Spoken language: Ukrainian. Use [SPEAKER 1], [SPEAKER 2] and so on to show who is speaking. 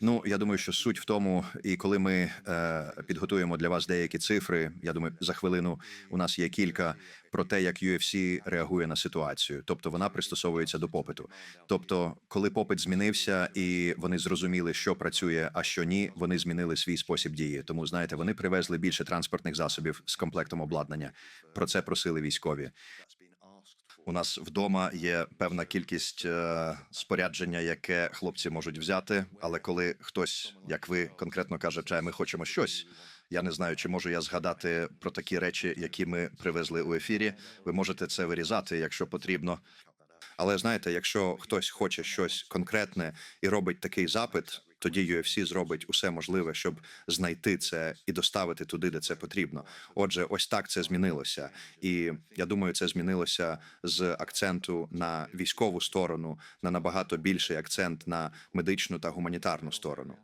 [SPEAKER 1] Ну я думаю, що суть в тому, і коли ми е, підготуємо для вас деякі цифри, я думаю, за хвилину у нас є кілька про те, як UFC реагує на ситуацію, тобто вона пристосовується до попиту. Тобто, коли попит змінився і вони зрозуміли, що працює, а що ні, вони змінили свій спосіб дії. Тому знаєте, вони привезли більше транспортних засобів з комплектом обладнання. Про це просили військові. У нас вдома є певна кількість е, спорядження, яке хлопці можуть взяти. Але коли хтось, як ви конкретно каже, чай, ми хочемо щось. Я не знаю, чи можу я згадати про такі речі, які ми привезли у ефірі. Ви можете це вирізати, якщо потрібно. Але знаєте, якщо хтось хоче щось конкретне і робить такий запит, тоді UFC зробить усе можливе, щоб знайти це і доставити туди, де це потрібно. Отже, ось так це змінилося, і я думаю, це змінилося з акценту на військову сторону на набагато більший акцент на медичну та гуманітарну сторону.